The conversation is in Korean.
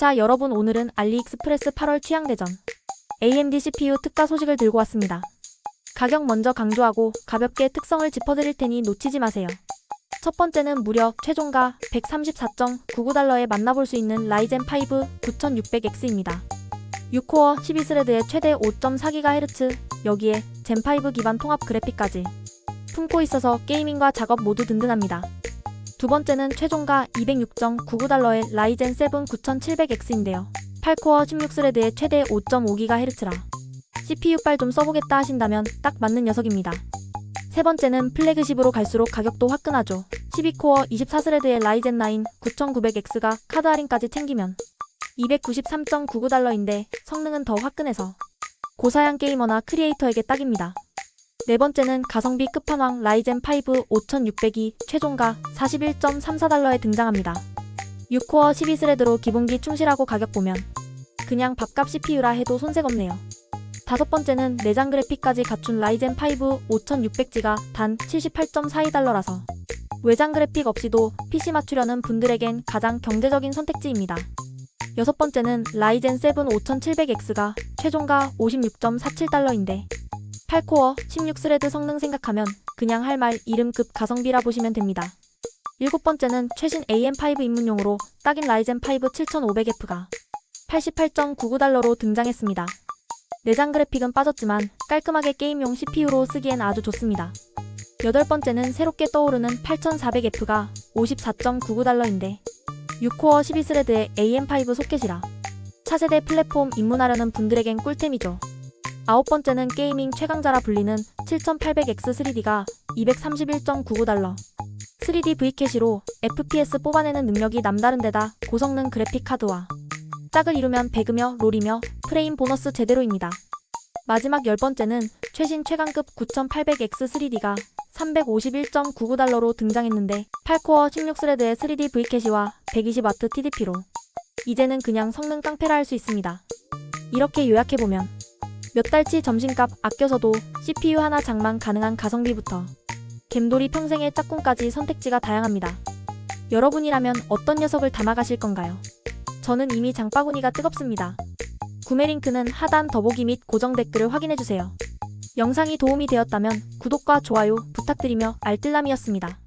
자, 여러분 오늘은 알리익스프레스 8월 취향대전 AMD CPU 특가 소식을 들고 왔습니다. 가격 먼저 강조하고 가볍게 특성을 짚어드릴 테니 놓치지 마세요. 첫 번째는 무려 최종가 134.99달러에 만나볼 수 있는 라이젠 5 9600X입니다. 6코어 12스레드의 최대 5.4GHz, 여기에 젠5 기반 통합 그래픽까지 품고 있어서 게이밍과 작업 모두 든든합니다. 두 번째는 최종가 206.99달러의 라이젠 7 9700X인데요. 8코어 16스레드의 최대 5.5GHz라 CPU빨 좀 써보겠다 하신다면 딱 맞는 녀석입니다. 세 번째는 플래그십으로 갈수록 가격도 화끈하죠. 12코어 24스레드의 라이젠 9 9900X가 카드 할인까지 챙기면 293.99달러인데 성능은 더 화끈해서 고사양 게이머나 크리에이터에게 딱입니다. 네 번째는 가성비 끝판왕 라이젠 5 5600이 최종가 41.34달러에 등장합니다. 6코어 12스레드로 기본기 충실하고 가격 보면 그냥 밥값 CPU라 해도 손색 없네요. 다섯 번째는 내장 그래픽까지 갖춘 라이젠 5 5600G가 단 78.42달러라서 외장 그래픽 없이도 PC 맞추려는 분들에겐 가장 경제적인 선택지입니다. 여섯 번째는 라이젠 7 5700X가 최종가 56.47달러인데 8코어 16스레드 성능 생각하면 그냥 할 말 이름급 가성비라 보시면 됩니다. 일곱 번째는 최신 AM5 입문용으로 딱인 라이젠 5 7500F가 88.99달러로 등장했습니다. 내장 그래픽은 빠졌지만 깔끔하게 게임용 CPU로 쓰기엔 아주 좋습니다. 여덟 번째는 새롭게 떠오르는 8400F가 54.99달러인데 6코어 12스레드의 AM5 소켓이라 차세대 플랫폼 입문하려는 분들에겐 꿀템이죠. 아홉 번째는 게이밍 최강자라 불리는 7800X3D가 231.99달러. 3D V캐시로 FPS 뽑아내는 능력이 남다른 데다 고성능 그래픽 카드와 짝을 이루면 배그며 롤이며 프레임 보너스 제대로입니다. 마지막 열 번째는 최신 최강급 9800X3D가 351.99달러로 등장했는데 8코어 16스레드의 3D V캐시와 120W TDP로 이제는 그냥 성능 깡패라 할 수 있습니다. 이렇게 요약해보면 몇 달치 점심값 아껴서도 CPU 하나 장만 가능한 가성비부터 겜돌이 평생의 짝꿍까지 선택지가 다양합니다. 여러분이라면 어떤 녀석을 담아가실 건가요? 저는 이미 장바구니가 뜨겁습니다. 구매 링크는 하단 더보기 및 고정 댓글을 확인해주세요. 영상이 도움이 되었다면 구독과 좋아요 부탁드리며 알뜰남이었습니다.